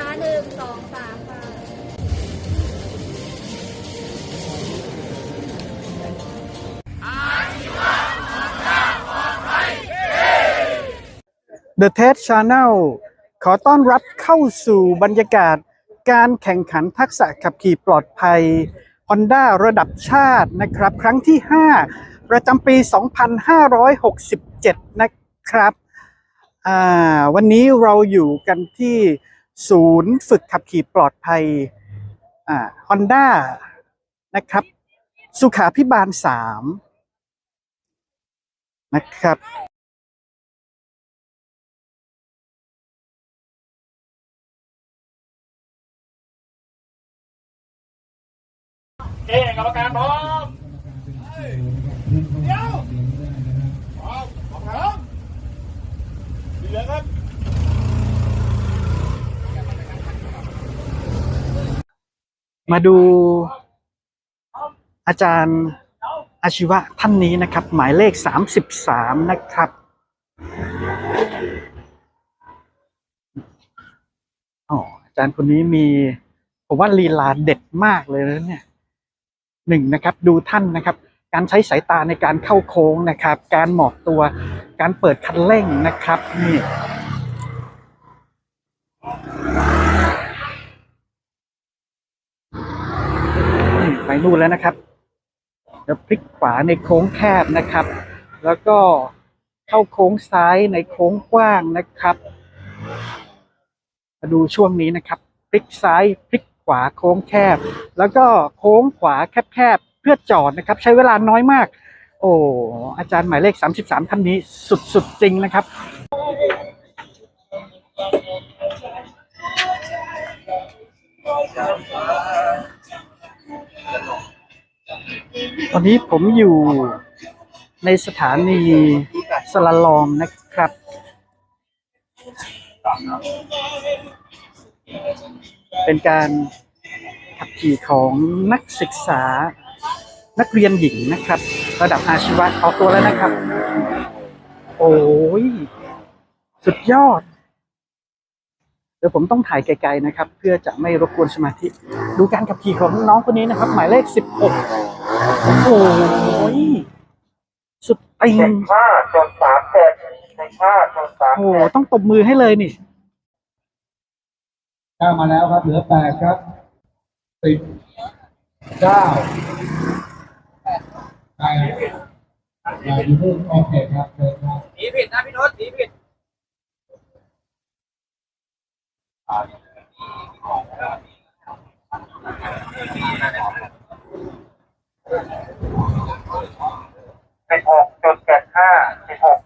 นะคะหนึ่งสองสามค่ะ The TED Channel ขอต้อนรับเข้าสู่บรรยากาศการแข่งขันทักษะขับขี่ปลอดภัย Honda ระดับชาตินะครับ ครั้งที่ 5 ประจำปี 2567 นะครับ วันนี้เราอยู่กันที่ ศูนย์ฝึกขับขี่ปลอดภัยฮอ่า Honda นะครับ สุขาพิบาล3นะครับเอ๊กรรมการพร้อมเดี๋ยวพร้อมพร้อมเหลือครับ มาดูอาจารย์อาชีวะท่านนี้นะครับ หมายเลข33นะครับอ๋ออาจารย์คนนี้มี ผมว่าลีลาเด็ดมากเลยนะเนี่ยหนึ่งนะครับ ดูท่านนะครับ การใช้สายตาในการเข้าโค้งนะครับ การหมอบตัว การเปิดคันเร่งนะครับ นี่ ไปนู่นแล้วนะครับแล้วพลิกขวาในโค้งแคบนะครับ แล้วก็เข้าโค้งซ้ายในโค้งกว้างนะครับ มาดูช่วงนี้นะครับพลิกซ้ายพลิกขวาโค้งแคบ แล้วก็โค้งขวาแคบๆเพื่อจอดนะครับ ใช้เวลาน้อยมาก โอ้อาจารย์หมายเลข 33ท่านนี้สุดๆจริงนะครับ ตอนนี้ผมอยู่ในสถานีสลาลอมนะครับ เป็นการขับขี่ของนักศึกษานักเรียนหญิงนะครับ ระดับอาชีวะออกตัวแล้วนะครับ โอ้ย สุดยอด เดี๋ยวผมต้องถ่ายไกลๆนะครับ เพื่อจะไม่รบกวนสมาธิ ดูการขับขี่ของน้องคนนี้นะครับ หมายเลข16 โอ้โหสุดติงเจ็ดห้าจนสามเจ็ดเจ็ดห้าจนสามโอ้โหเจ็ดต้องตบมือให้เลยนี่ เก้ามาแล้วครับ เหลือแปดครับสิบเก้าแปดอ่าอยู่ที่โอเคครับเชิญครับหนีผิดนะพี่โน้ตหนีผิด สิบหกจุดเจ็ดห้าสิบหก